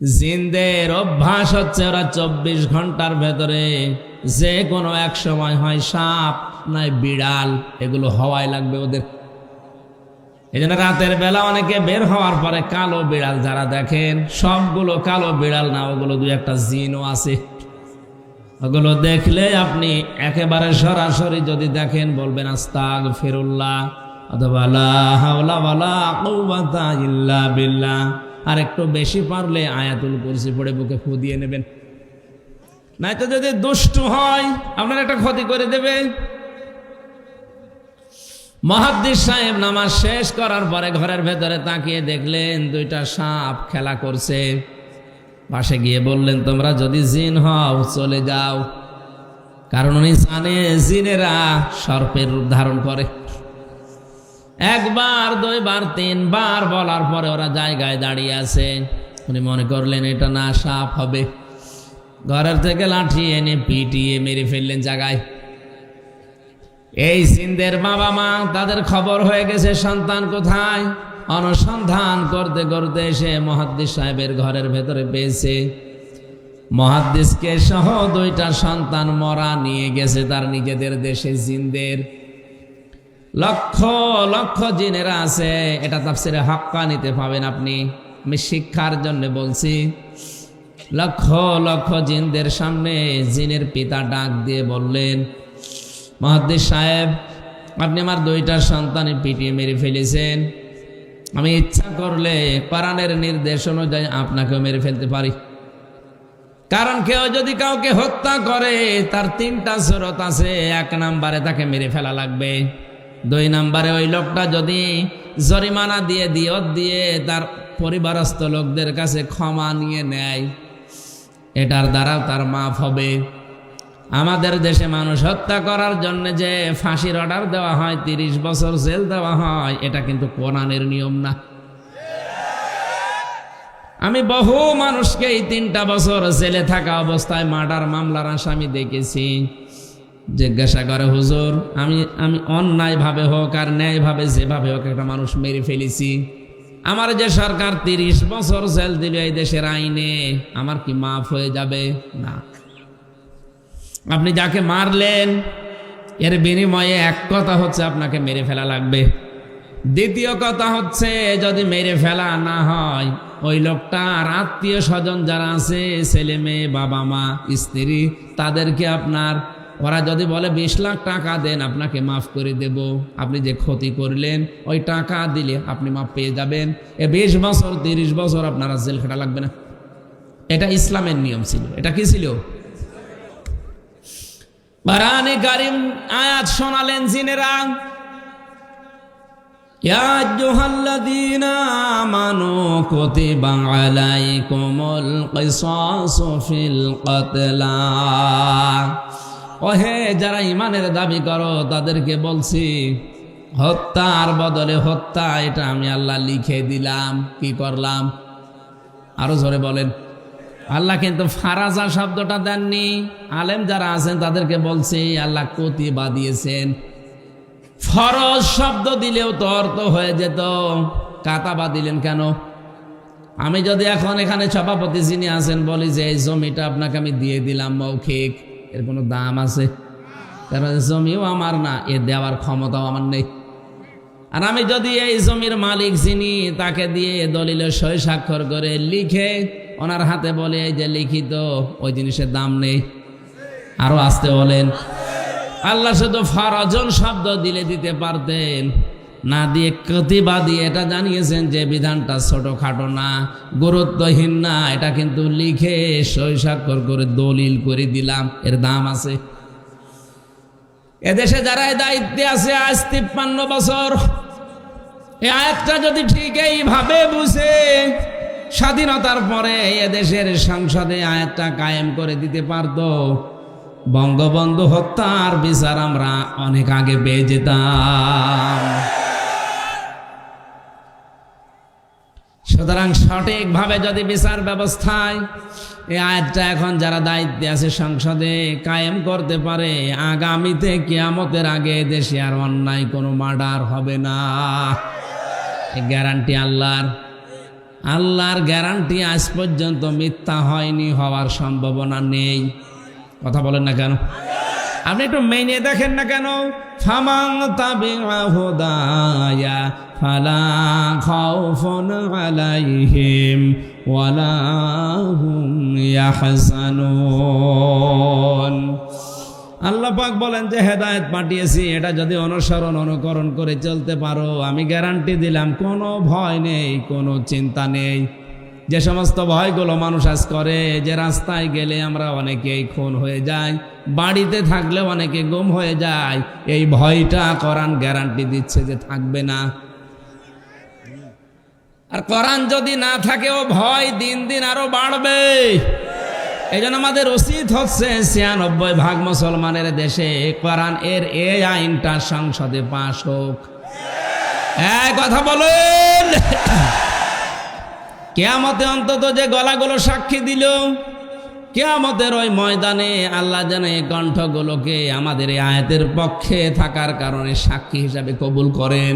জিনদের অভ্যাস হচ্ছে ওরা চব্বিশ ঘণ্টার ভেতরে যে কোনো এক সময় হয় সাপ নয় বিড়াল, এগুলো হওয়াই লাগবে ওদের। এই জন্য রাতের বেলা অনেকে বের হওয়ার পরে কালো বিড়াল যারা দেখেন, সবগুলো কালো বিড়াল না, ওগুলো দুই একটা জিনও আছে। ওগুলো দেখলে আপনি একেবারে সরাসরি যদি দেখেন বলবেন আস্তাগ ফিরুল্লাহ অথবা কুওয়াতা ইল্লা বিল্লাহ। আর একটু বেশি পারলে আয়াতুল কুরসি পড়ে বুকে ফু দিয়ে নেবেন। নয়তো যদি দুষ্টু হয়, আপনার একটা ক্ষতি করে দেবে। মহাদ্দিস সাহেব নামাজ শেষ করার পরে ঘরের ভেতরে তাকিয়ে দেখলেন দুইটা সাপ খেলা করছে। পাশে গিয়ে বললেন, তোমরা যদি জিন হও, চলে যাও। কারণ উনি জানে, জিনেরা সর্পের রূপ ধারণ করে। একবার, দুইবার, তিনবার বলার পরে ওরা জায়গায় দাঁড়িয়ে আছে। উনি মনে করলেন, এটা না সাপ হবে। ঘরের থেকে লাঠি এনে পিটিয়ে মেরে ফেললেন জায়গায়। এই সিনদের বাবা মা, তাদের খবর হয়ে গেছে, সন্তান কোথায়? অনুসন্ধান করতে করতে এসে মহাদ্দিস সাহেবের ঘরের ভেতরে পেয়েছে। মহাদ্দিসকে সহ দুইটা সন্তান মরা নিয়ে গেছে, তার নিজেদের দেশে জিনদের। লক্ষ লক্ষ জিনেরা আছে, এটা তাফসিরে হাক্কা নিতে পাবেন আপনি। আমি শিক্ষার জন্য বলছি, লক্ষ লক্ষ জিনদের সামনে জিনের পিতা ডাক দিয়ে বললেন, মহাদ্দিস সাহেব, আপনি আমার দুইটা সন্তানে পিটিয়ে মেরে ফেলেছেন। আমি ইচ্ছা করলে কোরআনের নির্দেশ অনুযায়ী আপনাকেও মেরে ফেলতে পারি। কারণ কেউ যদি কাউকে হত্যা করে, তার তিনটা স্রোত আছে, এক নাম্বারে তাকে মেরে ফেলা লাগবে। দুই নাম্বারে ওই লোকটা যদি জরিমানা দিয়ে, দিয়ত দিয়ে তার পরিবারস্থ লোকদের কাছে ক্ষমা নিয়ে নেয়, এটার দ্বারাও তার মাফ হবে। আমাদের দেশে মানুষ হত্যা করার জন্য যে ফাঁসির অর্ডার দেওয়া হয়, তিরিশ বছর জেল দেওয়া হয়, এটা কিন্তু কোরআনের নিয়ম না। আমি বহু মানুষকে এই তিনটা বছর জেলে থাকা অবস্থায় মার্ডার মামলার আসামি দেখেছি। জিজ্ঞাসা করে, হুজুর, আমি আমি অন্যায়ভাবে হোক আর ন্যায়ভাবে যেভাবে হোক একটা মানুষ মেরে ফেলেছি। আমার যে সরকার তিরিশ বছর জেল দিল এই দেশের আইনে, আমার কি মাফ হয়ে যাবে? না। আপনি যাকে মারলেন, এর বিনিময়ে এক কথা হচ্ছে আপনাকে মেরে ফেলা লাগবে। দ্বিতীয় কথা হচ্ছে, যদি মেরে ফেলা না হয়, ওই লোকটার আত্মীয় স্বজন যারা আছে, ছেলে মেয়ে, বাবা মা, স্ত্রী, তাদেরকে আপনার ওরা যদি বলে, বিশ লাখ টাকা দেন, আপনাকে মাফ করে দেব। আপনি যে ক্ষতি করলেন, ওই টাকা দিলে আপনি মাফ পেয়ে যাবেন। এ বিশ বছর, তিরিশ বছর আপনারা জেল খাটা লাগবে না। এটা ইসলামের নিয়ম ছিল। এটা কি ছিল? বারানে আয়াত শোনালেন জিনেরা আমানু কুতিবা ওহে, যারা ইমানের দাবি করো, তাদেরকে বলছি, হত্যার বদলে হত্যা, এটা আমি আল্লাহ লিখে দিলাম। কি করলাম? আরও জোরে বলেন। আল্লাহ কিন্তু ফারাজা শব্দটা দেননি। আলেম যারা আছেন, তাদেরকে বলছি, আল্লাহ কতিবা দিয়েছেন ফরজ শব্দ দিলেও তো অর্থ হয়ে যেত। কাতাবা দিলেন কেন? আমি যদি এখন এখানে সভাপতি যিনি আছেন, বলি যে, এই জমিটা আপনাকে আমি দিয়ে দিলাম মৌখিক। এর কোনো দাম আছে? কারণ জমিও আমার না, এ দেওয়ার ক্ষমতাও আমার নেই। আর আমি যদি এই জমির মালিক যিনি, তাকে দিয়ে দলিলে সই স্বাক্ষর করে লিখে, ওনার হাতে বলে, এই যে লিখিত, ওই জিনিসের দাম নেই। আরও আসতে বলেন, আল্লাহ শুধু ফরজন শব্দ দিলে দিতে পারতেন। না দিয়ে কতিবা দিয়ে এটা জানিয়েছেন যে বিধানটা ছোটখাটো না, গুরুত্বহীন না। এটা কিন্তু লিখে সই স্বাক্ষর করে দলিল করে দিলাম। এর দাম আছে। এদেশে যারা দায়িত্বে আছে, আজ তিপ্পান্ন বছর। এই আয়াতটা যদি ঠিক এইভাবে বুঝে, স্বাধীনতার পরে এদেশের সংসদে আয়াতটা কায়েম করে দিতে পারতো। বঙ্গবন্ধু হত্যার বিচার আমরা অনেক আগে পেয়ে যেতাম। সুতরাং সঠিকভাবে যদি বিচার ব্যবস্থায় এই আয়াতটা এখন যারা দায়িত্বে আছে সংসদে কায়েম করতে পারে, আগামীতে কিয়ামতের আগে দেশে আর অন্যায় কোনো মার্ডার হবে না। গ্যারান্টি আল্লাহর। আল্লাহর গ্যারান্টি আজ পর্যন্ত মিথ্যা হয়নি, হওয়ার সম্ভাবনা নেই। কথা বলেন না কেন? আপনি একটু মেনে দেখেন না কেন? ফামাং তাবিআহুদায়া ফালা খাউফুন আলাইহিম হুম ইয়াহজানুন। আল্লাহ পাক বলেন যে হেদায়েত পাঠিয়েছি, এটা যদি অনুসরণ অনুকরণ করে চলতে পারো, আমি গ্যারান্টি দিলাম, কোনো ভয় নেই, কোনো চিন্তা নেই। যে সমস্ত ভয়গুলো মানুষ আজ করে, যে রাস্তায় গেলে আমরা অনেকেই খুন হয়ে যাই, বাড়িতে থাকলে অনেকে গুম হয়ে যায়, এই ভয়টা করান গ্যারান্টি দিচ্ছে যে থাকবে না। আর কোরআন যদি না থাকে, ও ভয় দিন দিন আরও বাড়বে। এই জন্য আমাদের উচিত হচ্ছে ছিয়ানব্বই ভাগ মুসলমানের দেশে কোরআন এর এ আইনটা সংসদে পাশ হোক। কথা বলুন। কেয়ামতে অন্তত যে গলাগুলো সাক্ষী দিল, কেয়ামতের ওই ময়দানে আল্লাহ যেন এই কণ্ঠগুলোকে আমাদের এই আয়াতের পক্ষে থাকার কারণে সাক্ষী হিসাবে কবুল করেন।